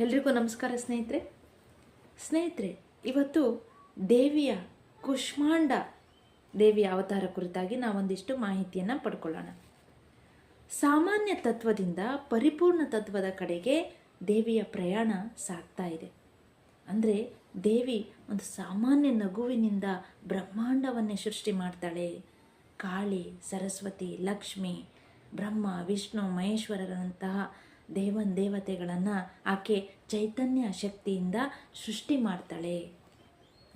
ಎಲ್ರಿಗೂ ನಮಸ್ಕಾರ ಸ್ನೇಹಿತರೆ. ಸ್ನೇಹಿತರೆ, ಇವತ್ತು ದೇವಿಯ ಕುಷ್ಮಾಂಡ ದೇವಿಯ ಅವತಾರ ಕುರಿತಾಗಿ ನಾವೊಂದಿಷ್ಟು ಮಾಹಿತಿಯನ್ನು ಪಡ್ಕೊಳ್ಳೋಣ. ಸಾಮಾನ್ಯ ತತ್ವದಿಂದ ಪರಿಪೂರ್ಣ ತತ್ವದ ಕಡೆಗೆ ದೇವಿಯ ಪ್ರಯಾಣ ಸಾಗ್ತಾ ಇದೆ. ಅಂದರೆ ದೇವಿ ಒಂದು ಸಾಮಾನ್ಯ ನಗುವಿನಿಂದ ಬ್ರಹ್ಮಾಂಡವನ್ನೇ ಸೃಷ್ಟಿ ಮಾಡ್ತಾಳೆ. ಕಾಳಿ, ಸರಸ್ವತಿ, ಲಕ್ಷ್ಮಿ, ಬ್ರಹ್ಮ, ವಿಷ್ಣು, ಮಹೇಶ್ವರರಂತಹ ದೇವನ್ ದೇವತೆಗಳನ್ನು ಆಕೆ ಚೈತನ್ಯ ಶಕ್ತಿಯಿಂದ ಸೃಷ್ಟಿ ಮಾಡ್ತಾಳೆ.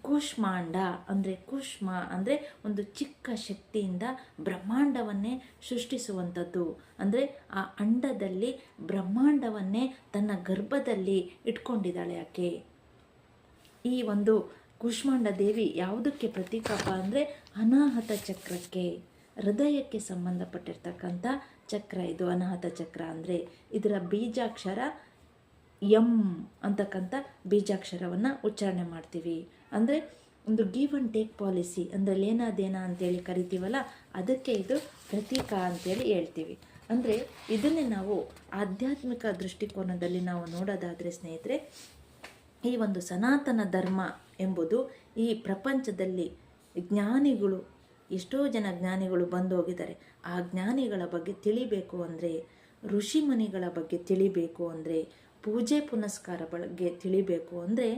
ಕೂಷ್ಮಾಂಡ ಅಂದರೆ ಕೂಷ್ಮ ಅಂದರೆ ಒಂದು ಚಿಕ್ಕ ಶಕ್ತಿಯಿಂದ ಬ್ರಹ್ಮಾಂಡವನ್ನೇ ಸೃಷ್ಟಿಸುವಂಥದ್ದು. ಅಂದರೆ ಆ ಅಂಡದಲ್ಲಿ ಬ್ರಹ್ಮಾಂಡವನ್ನೇ ತನ್ನ ಗರ್ಭದಲ್ಲಿ ಇಟ್ಕೊಂಡಿದ್ದಾಳೆ ಆಕೆ. ಈ ಒಂದು ಕೂಷ್ಮಾಂಡ ದೇವಿ ಯಾವುದಕ್ಕೆ ಪ್ರತೀಕಪ್ಪ ಅಂದರೆ ಅನಾಹತ ಚಕ್ರಕ್ಕೆ. ಹೃದಯಕ್ಕೆ ಸಂಬಂಧಪಟ್ಟಿರ್ತಕ್ಕಂಥ ಚಕ್ರ ಇದು, ಅನಾಹತ ಚಕ್ರ ಅಂದರೆ ಇದರ ಬೀಜಾಕ್ಷರ ಎಂ ಅಂತಕ್ಕಂಥ ಬೀಜಾಕ್ಷರವನ್ನು ಉಚ್ಚಾರಣೆ ಮಾಡ್ತೀವಿ. ಅಂದರೆ ಒಂದು ಗಿವ್ ಆ್ಯಂಡ್ ಟೇಕ್ ಪಾಲಿಸಿ ಅಂದರೆ ಲೇನಾದೇನ ಅಂತೇಳಿ ಕರಿತೀವಲ್ಲ, ಅದಕ್ಕೆ ಇದು ಪ್ರತೀಕ ಅಂತೇಳಿ ಹೇಳ್ತೀವಿ. ಅಂದರೆ ಇದನ್ನೇ ನಾವು ಆಧ್ಯಾತ್ಮಿಕ ದೃಷ್ಟಿಕೋನದಲ್ಲಿ ನಾವು ನೋಡೋದಾದರೆ ಸ್ನೇಹಿತರೆ, ಈ ಒಂದು ಸನಾತನ ಧರ್ಮ ಎಂಬುದು ಈ ಪ್ರಪಂಚದಲ್ಲಿ ಜ್ಞಾನಿಗಳು ಎಷ್ಟೋ ಜನ ಜ್ಞಾನಿಗಳು ಬಂದು ಹೋಗಿದ್ದಾರೆ ಆ ಜ್ಞಾನಿಗಳ ಬಗ್ಗೆ ತಿಳಿಬೇಕು ಅಂದರೆ, ಋಷಿಮುನಿಗಳ ಬಗ್ಗೆ ತಿಳಿಬೇಕು ಅಂದರೆ, ಪೂಜೆ ಪುನಸ್ಕಾರ ಬಗ್ಗೆ ತಿಳಿಬೇಕು ಅಂದರೆ,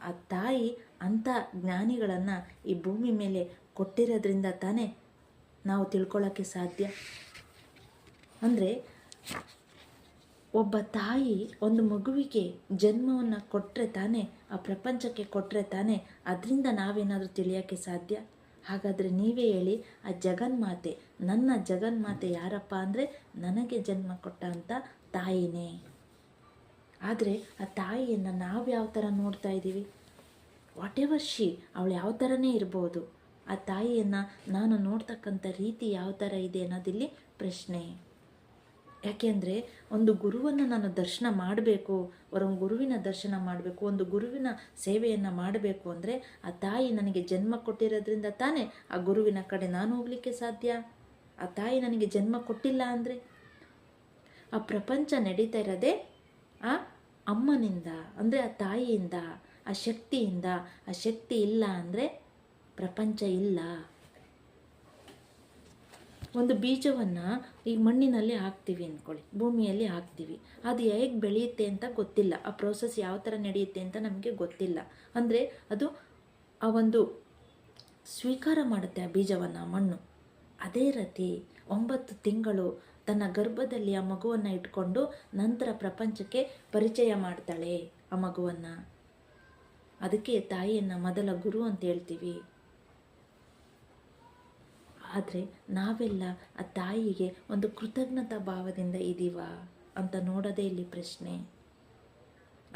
ಆ ತಾಯಿ ಅಂಥ ಜ್ಞಾನಿಗಳನ್ನು ಈ ಭೂಮಿ ಮೇಲೆ ಕೊಟ್ಟಿರೋದ್ರಿಂದ ತಾನೇ ನಾವು ತಿಳ್ಕೊಳ್ಳೋಕ್ಕೆ ಸಾಧ್ಯ. ಅಂದರೆ, ಒಬ್ಬ ತಾಯಿ ಒಂದು ಮಗುವಿಗೆ ಜನ್ಮವನ್ನು ಕೊಟ್ಟರೆ ತಾನೇ, ಆ ಪ್ರಪಂಚಕ್ಕೆ ಕೊಟ್ಟರೆ ತಾನೇ, ಅದರಿಂದ ನಾವೇನಾದರೂ ತಿಳಿಯೋಕ್ಕೆ ಸಾಧ್ಯ? ಹಾಗಾದರೆ ನೀವೇ ಹೇಳಿ, ಆ ಜಗನ್ಮಾತೆ, ನನ್ನ ಜಗನ್ಮಾತೆ ಯಾರಪ್ಪ ಅಂದರೆ ನನಗೆ ಜನ್ಮ ಕೊಟ್ಟ ಅಂತ ತಾಯಿನೇ. ಆದರೆ ಆ ತಾಯಿಯನ್ನು ನಾವು ಯಾವ ಥರ ನೋಡ್ತಾ ಇದ್ದೀವಿ ವಾಟ್ ಎವರ್ ಶಿ ಅವಳು ಯಾವ ಥರನೇ ಇರ್ಬೋದು. ಆ ತಾಯಿಯನ್ನು ನಾನು ನೋಡ್ತಕ್ಕಂಥ ರೀತಿ ಯಾವ ಥರ ಇದೆ ಅನ್ನೋದಿಲ್ಲಿ ಪ್ರಶ್ನೆ. ಯಾಕೆಂದರೆ ಒಂದು ಗುರುವನ್ನು ನಾನು ದರ್ಶನ ಮಾಡಬೇಕು, ಅವರ ಗುರುವಿನ ದರ್ಶನ ಮಾಡಬೇಕು, ಒಂದು ಗುರುವಿನ ಸೇವೆಯನ್ನು ಮಾಡಬೇಕು ಅಂದರೆ ಆ ತಾಯಿ ನನಗೆ ಜನ್ಮ ಕೊಟ್ಟಿರೋದ್ರಿಂದ ತಾನೇ ಆ ಗುರುವಿನ ಕಡೆ ನಾನು ಹೋಗಲಿಕ್ಕೆ ಸಾಧ್ಯ? ಆ ತಾಯಿ ನನಗೆ ಜನ್ಮ ಕೊಟ್ಟಿಲ್ಲ ಅಂದರೆ? ಆ ಪ್ರಪಂಚ ನಡೀತಾ ಇರೋದೇ ಆ ಅಮ್ಮನಿಂದ, ಅಂದರೆ ಆ ತಾಯಿಯಿಂದ, ಆ ಶಕ್ತಿಯಿಂದ, ಆ ಶಕ್ತಿ ಇಲ್ಲ ಅಂದರೆ ಪ್ರಪಂಚ ಇಲ್ಲ. ಒಂದು ಬೀಜವನ್ನು ಈ ಮಣ್ಣಿನಲ್ಲಿ ಹಾಕ್ತೀವಿ ಅಂದ್ಕೊಳ್ಳಿ ಭೂಮಿಯಲ್ಲಿ ಹಾಕ್ತೀವಿ. ಅದು ಹೇಗೆ ಬೆಳೆಯುತ್ತೆ ಅಂತ ಗೊತ್ತಿಲ್ಲ. ಆ ಪ್ರೋಸೆಸ್ ಯಾವ ಥರ ನಡೆಯುತ್ತೆ ಅಂತ ನಮಗೆ ಗೊತ್ತಿಲ್ಲ. ಅಂದರೆ ಅದು ಆ ಒಂದು ಸ್ವೀಕಾರ ಮಾಡುತ್ತೆ ಆ ಬೀಜವನ್ನು ಮಣ್ಣು. ಅದೇ ರೀತಿ ಒಂಬತ್ತು ತಿಂಗಳು ತನ್ನ ಗರ್ಭದಲ್ಲಿ ಆ ಮಗುವನ್ನು ಇಟ್ಕೊಂಡು ನಂತರ ಪ್ರಪಂಚಕ್ಕೆ ಪರಿಚಯ ಮಾಡ್ತಾಳೆ ಆ ಮಗುವನ್ನು. ಅದಕ್ಕೆ ತಾಯಿಯನ್ನು ಮೊದಲ ಗುರು ಅಂತ ಹೇಳ್ತೀವಿ. ಆದರೆ ನಾವೆಲ್ಲ ಆ ತಾಯಿಗೆ ಒಂದು ಕೃತಜ್ಞತಾ ಭಾವದಿಂದ ಇದ್ದೀವ ಅಂತ ನೋಡೋದೇ ಇಲ್ಲಿ ಪ್ರಶ್ನೆ.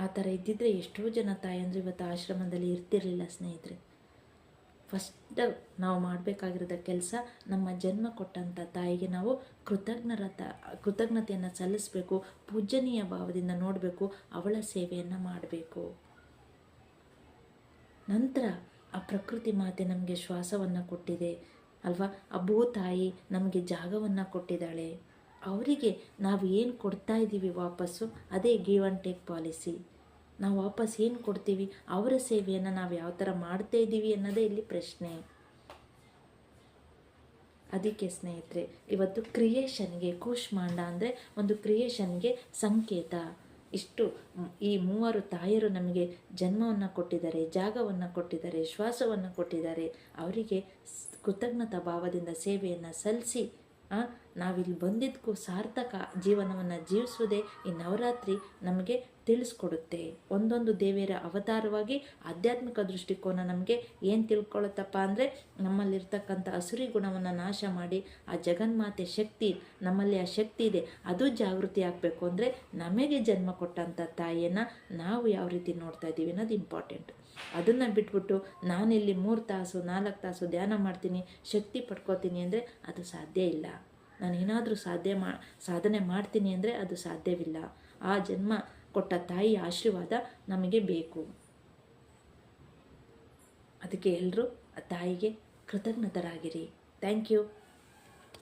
ಆ ಥರ ಇದ್ದಿದ್ರೆ ಎಷ್ಟೋ ಜನ ತಾಯಂದ್ರೆ ಇವತ್ತು ಆಶ್ರಮದಲ್ಲಿ ಇರ್ತಿರಲಿಲ್ಲ ಸ್ನೇಹಿತರೆ. ಫಸ್ಟ್ ನಾವು ಮಾಡಬೇಕಾಗಿರೋದ ಕೆಲಸ ನಮ್ಮ ಜನ್ಮ ಕೊಟ್ಟಂಥ ತಾಯಿಗೆ ನಾವು ಕೃತಜ್ಞರತ, ಕೃತಜ್ಞತೆಯನ್ನು ಸಲ್ಲಿಸಬೇಕು ಪೂಜನೀಯ ಭಾವದಿಂದ ನೋಡಬೇಕು, ಅವಳ ಸೇವೆಯನ್ನು ಮಾಡಬೇಕು. ನಂತರ ಆ ಪ್ರಕೃತಿ ಮಾತೆ ನಮಗೆ ಶ್ವಾಸವನ್ನು ಕೊಟ್ಟಿದೆ. ಅಲ್ವಾ? ಅಬ್ಬೋ ತಾಯಿ, ನಮಗೆ ಜಾಗವನ್ನು ಕೊಟ್ಟಿದ್ದಾಳೆ. ಅವರಿಗೆ ನಾವು ಏನು ಕೊಡ್ತಾ ಇದ್ದೀವಿ ವಾಪಸ್ಸು? ಅದೇ ಗಿವ್ ಆ್ಯಂಡ್ ಟೇಕ್ ಪಾಲಿಸಿ ನಾವು ವಾಪಸ್ ಏನು ಕೊಡ್ತೀವಿ? ಅವರ ಸೇವೆಯನ್ನು ನಾವು ಯಾವ ಥರ ಮಾಡ್ತಾ ಇದ್ದೀವಿ ಅನ್ನೋದೇ ಇಲ್ಲಿ ಪ್ರಶ್ನೆ. ಅದಕ್ಕೆ ಸ್ನೇಹಿತರೆ, ಇವತ್ತು ಕ್ರಿಯೇಷನ್ಗೆ ಕೂಷ್ಮಾಂಡ ಅಂದರೆ ಒಂದು ಕ್ರಿಯೇಷನ್ಗೆ ಸಂಕೇತ. ಇಷ್ಟು ಈ ಮೂವರು ತಾಯರು ನಮಗೆ ಜನ್ಮವನ್ನು ಕೊಟ್ಟಿದ್ದಾರೆ, ಜಾಗವನ್ನು ಕೊಟ್ಟಿದ್ದಾರೆ, ಶ್ವಾಸವನ್ನು ಕೊಟ್ಟಿದ್ದಾರೆ. ಅವರಿಗೆ ಕೃತಜ್ಞತಾ ಭಾವದಿಂದ ಸೇವೆಯನ್ನು ಸಲ್ಲಿಸಿ ನಾವಿಲ್ಲಿ ಬಂದಿದ್ದಕ್ಕೂ ಸಾರ್ಥಕ ಜೀವನವನ್ನು ಜೀವಿಸುವುದೇ ಈ ನವರಾತ್ರಿ ನಮಗೆ ತಿಳಿಸ್ಕೊಡುತ್ತೆ. ಒಂದೊಂದು ದೇವಿಯರ ಅವತಾರವಾಗಿ ಆಧ್ಯಾತ್ಮಿಕ ದೃಷ್ಟಿಕೋನ ನಮಗೆ ಏನು ತಿಳ್ಕೊಳ್ಳುತ್ತಪ್ಪ ಅಂದರೆ ನಮ್ಮಲ್ಲಿರ್ತಕ್ಕಂಥ ಹಸುರಿ ಗುಣವನ್ನು ನಾಶ ಮಾಡಿ ಆ ಜಗನ್ಮಾತೆ ಶಕ್ತಿ, ನಮ್ಮಲ್ಲಿ ಆ ಶಕ್ತಿ ಇದೆ, ಅದು ಜಾಗೃತಿ ಆಗಬೇಕು ಅಂದರೆ ನಮಗೆ ಜನ್ಮ ಕೊಟ್ಟಂಥ ತಾಯಿಯನ್ನು ನಾವು ಯಾವ ರೀತಿ ನೋಡ್ತಾ ಇದ್ದೀವಿ ಅನ್ನೋದು ಇಂಪಾರ್ಟೆಂಟ್ ಅದನ್ನು ಬಿಟ್ಬಿಟ್ಟು ನಾನಿಲ್ಲಿ ಮೂರು ತಾಸು, ನಾಲ್ಕು ತಾಸು ಧ್ಯಾನ ಮಾಡ್ತೀನಿ, ಶಕ್ತಿ ಪಡ್ಕೋತೀನಿ ಅಂದರೆ ಅದು ಸಾಧ್ಯ ಇಲ್ಲ. ನಾನು ಏನಾದರೂ ಸಾಧ್ಯ ಮಾ, ಸಾಧನೆ ಮಾಡ್ತೀನಿ ಅಂದರೆ ಅದು ಸಾಧ್ಯವಿಲ್ಲ. ಆ ಜನ್ಮ ಕೊಟ್ಟ ತಾಯಿ ಆಶೀರ್ವಾದ ನಮಗೆ ಬೇಕು. ಅದಕ್ಕೆ ಎಲ್ಲರೂ ಆ ತಾಯಿಗೆ ಕೃತಜ್ಞತರಾಗಿರಿ. Thank you.